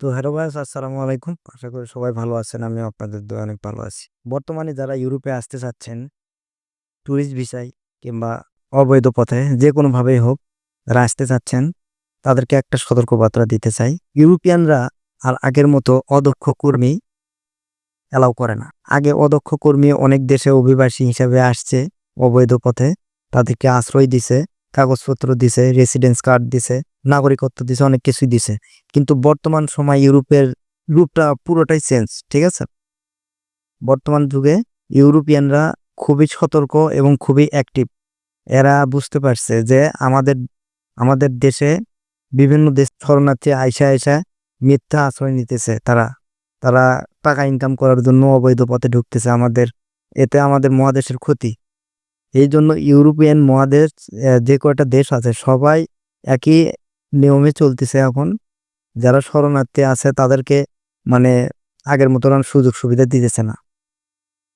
তো hello vice, আসসালামু আলাইকুম। আশা করি সবাই ভালো আছেন, আমিও আপনাদের দোয়া অনেক ভালো আছি। বর্তমানে যারা ইউরোপে আসতে চাচ্ছেন ট্যুরিস্ট ভিসায় কিংবা অবৈধ পথে যে কোনোভাবেই হোক, যারা আসতে চাচ্ছেন, তাদেরকে একটা সতর্কবার্তা দিতে চাই। ইউরোপিয়ানরা আর আগের মতো অদক্ষ কর্মী অ্যালাউ করে না। আগে অদক্ষ কর্মী অনেক দেশে অভিবাসী হিসাবে আসছে অবৈধ পথে, তাদেরকে আশ্রয় দিছে। কাগজপত্র দিছে রেসিডেন্স কার্ড দিছে, নাগরিকত্ব দিছে, অনেক কিছুই দিছে। কিন্তু বর্তমান সময় ইউরোপের রূপটা পুরোটাই চেঞ্জ ঠিক আছে? বর্তমান যুগে ইউরোপিয়ানরা খুবই সতর্ক এবং খুবই অ্যাক্টিভ এরা বুঝতে পারছে যে আমাদের আমাদের দেশে বিভিন্ন দেশ শরণার্থী আইসা আইসা মিথ্যা আশ্রয় নিতেছে তারা। তারা টাকা ইনকাম করার জন্য অবৈধ পথে ঢুকতেছে আমাদের। এতে আমাদের মহাদেশের ক্ষতি। এই জন্য ইউরোপিয়ান মহাদেশ যে কয়টা দেশ আছে, সবাই একই নিয়মে চলতেছে এখন। যারা শরণার্থী আছে, তাদেরকে মানে আগের আর সুযোগ সুবিধা দিতেছে না।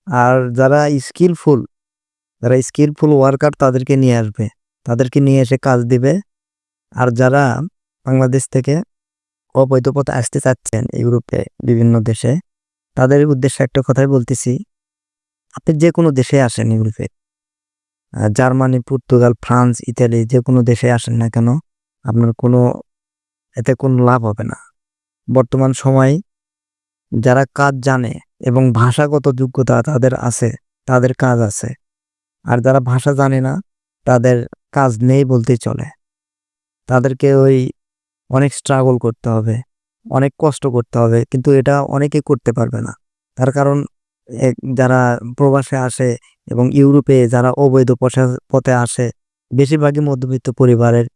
আর যারা স্কিলফুল যারা স্কিলফুল ওয়ার্কার তাদেরকে নিয়ে আসবে। তাদেরকে নিয়ে এসে কাজ দিবে। আর যারা বাংলাদেশ থেকে অবৈধ পথে আসতে চাচ্ছেন, ইউরোপে বিভিন্ন দেশে, তাদের উদ্দেশ্যে একটা কথাই বলতেছি, আপনি যে কোনো দেশে আসেন ইউরোপে জার্মানি, পর্তুগাল, ফ্রান্স, ইতালি যে কোনো দেশে আসেন না কেন, আপনার কোনো, এতে কোনো লাভ হবে না। বর্তমান সময় যারা কাজ জানে এবং ভাষাগত যোগ্যতা তাদের আছে, তাদের কাজ আছে। আর যারা ভাষা জানে না, তাদের কাজ নেই বলতেই চলে। তাদেরকে ওই অনেক স্ট্রাগল করতে হবে, অনেক কষ্ট করতে হবে, কিন্তু এটা অনেকে করতে পারবে না। তার কারণ যারা প্রবাসে আসে এবং ইউরোপে যারা অবৈধ পথে- আসে, বেশিরভাগই মধ্যবিত্ত পরিবারের,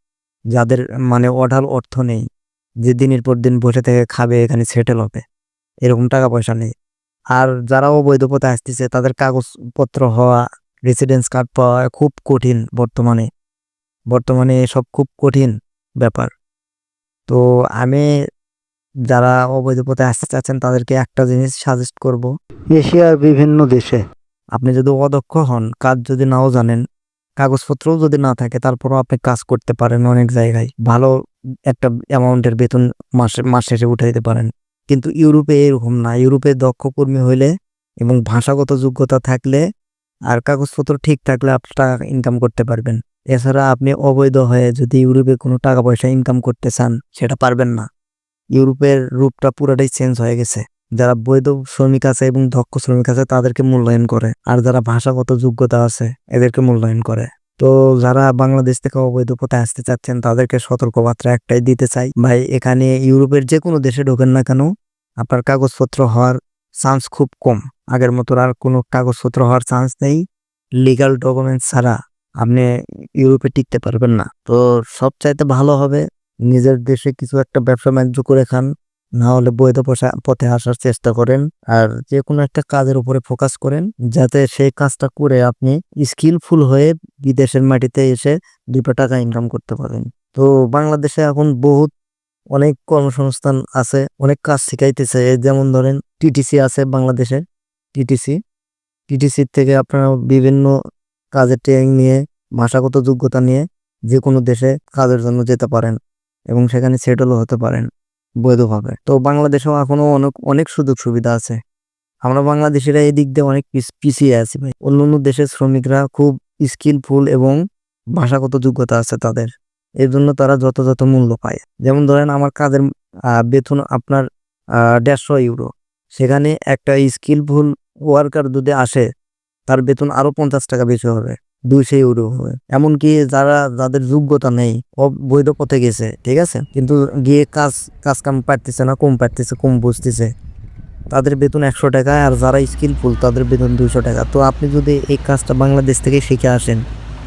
যাদের মানে অঢাল অর্থ নেই, যে দিনের পর দিন বসে থেকে খাবে, এখানে সেটেল হবে, এরকম টাকা পয়সা নেই। আর যারা অবৈধ পথে আসতেছে, তাদের কাগজপত্র হওয়া রেসিডেন্স কার্ড পাওয়া খুব কঠিন বর্তমানে। বর্তমানে এসব খুব কঠিন ব্যাপার। তো আমি, যারা অবৈধ পথে আসতে চাচ্ছেন, তাদেরকে একটা জিনিস সাজেস্ট করব। এশিয়ার বিভিন্ন দেশে আপনি যদি অদক্ষ হন, কাজ যদি নাও জানেন, কাগজপত্রও যদি না থাকে, তারপরও আপনি কাজ করতে পারেন অনেক জায়গায়। ভালো একটা অ্যামাউন্টের বেতন মাসে, মাস শেষে উঠে দিতে পারেন। কিন্তু ইউরোপে এরকম না। ইউরোপে দক্ষ কর্মী হইলে এবং ভাষাগত যোগ্যতা থাকলে আর কাগজপত্র ঠিক থাকলে আপনি টাকা ইনকাম করতে পারবেন। এছাড়া আপনি অবৈধ হয়ে যদি ইউরোপে কোনো টাকা পয়সা ইনকাম করতে চান, সেটা পারবেন না। ইউরোপের রূপটা পুরোটাই চেঞ্জ হয়ে গেছে। যারা বৈধ শ্রমিক আছে এবং দক্ষ শ্রমিক আছে, তাদেরকে মূল্যায়ন করে। আর যারা ভাষাগত যোগ্যতা আছে, এদেরকে মূল্যায়ন করে। তো যারা বাংলাদেশ থেকে অবৈধ পথে আসতে চাচ্ছেন, তাদেরকে সতর্কবার্তা একটাই দিতে চাই। ভাই, এখানে ইউরোপের যে কোনো দেশে ঢোকেন না কেন, আপনার কাগজপত্র হওয়ার চান্স খুব কম। আগের মতো আর কোনো কাগজপত্র হওয়ার চান্স নেই। লিগাল ডকুমেন্টস ছাড়া আপনি ইউরোপে টিকতে পারবেন না। তো সবচাইতে ভালো হবে, নিজের দেশে কিছু একটা ব্যবসা বাণিজ্য করে খান। না হলে বৈধ পথে আসার চেষ্টা করেন। আর যে কোনো একটা কাজের উপরে ফোকাস করেন, যাতে সেই কাজটা করে আপনি স্কিলফুল হয়ে বিদেশের মাটিতে এসে দুটো টাকা ইনকাম করতে পারেন। তো বাংলাদেশে এখন বহুত অনেক কর্মসংস্থান আছে, অনেক কাজ শিখাইতেছে। যেমন ধরেন টিটিসি আছে বাংলাদেশে টিটিসি টিটিসির থেকে আপনারা বিভিন্ন কাজের ট্রেনিং নিয়ে, ভাষাগত যোগ্যতা নিয়ে যে কোনো দেশে কাজের জন্য যেতে পারেন এবং সেখানে সেটেলও হতে পারেন। বৈধভাবে। তো বাংলাদেশেও এখনও অনেক অনেক সুযোগ সুবিধা আছে। আমরা বাংলাদেশিরা এই দিক দিয়ে অনেক পিছ- পিছিয়ে আছি ভাই। অন্য অন্য দেশের শ্রমিকরা খুব স্কিলফুল এবং ভাষাগত যোগ্যতা আছে তাদের। এর জন্য তারা যথাযথ মূল্য পায়। যেমন ধরেন আমার কাজের বেতন আপনার দেড়শো ইউরো। সেখানে একটা স্কিলফুল ওয়ার্কার যদি আসে, তার বেতন আরও পঞ্চাশ টাকা বেশি হবে। দুইশো ইউরো হবে। এমনকি যারা, যাদের যোগ্যতা নেই অবৈধ পথে গেছে, ঠিক আছে? কিন্তু গিয়ে কাজ কাজ কাম পারতেছে না, কম পারতেছে, কম বুঝতেছে। তাদের বেতন একশো টাকা, আর যারা স্কিলফুল তাদের বেতন দুইশো টাকা। তো আপনি যদি এই কাজটা বাংলাদেশ থেকে শিখে আসেন,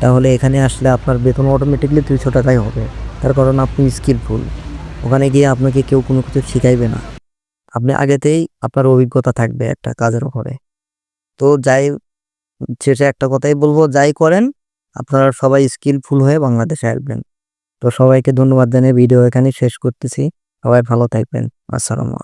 তাহলে এখানে আসলে আপনার বেতন অটোমেটিকলি দুইশো টাকাই হবে। তার কারণ আপনি স্কিলফুল ওখানে গিয়ে আপনাকে কেউ কোনো কিছু শিখাইবে না। আপনি আগেতেই আপনার অভিজ্ঞতা থাকবে একটা কাজের উপরে। তো যাই শেষে একটা কথাই বলব, যাই করেন, আপনারা সবাই স্কিলফুল হয়ে বাংলাদেশে আসবেন। তো সবাইকে ধন্যবাদ জানিয়ে ভিডিও এখানে শেষ করতেছি। সবাই ভালো থাকবেন। আসসালামু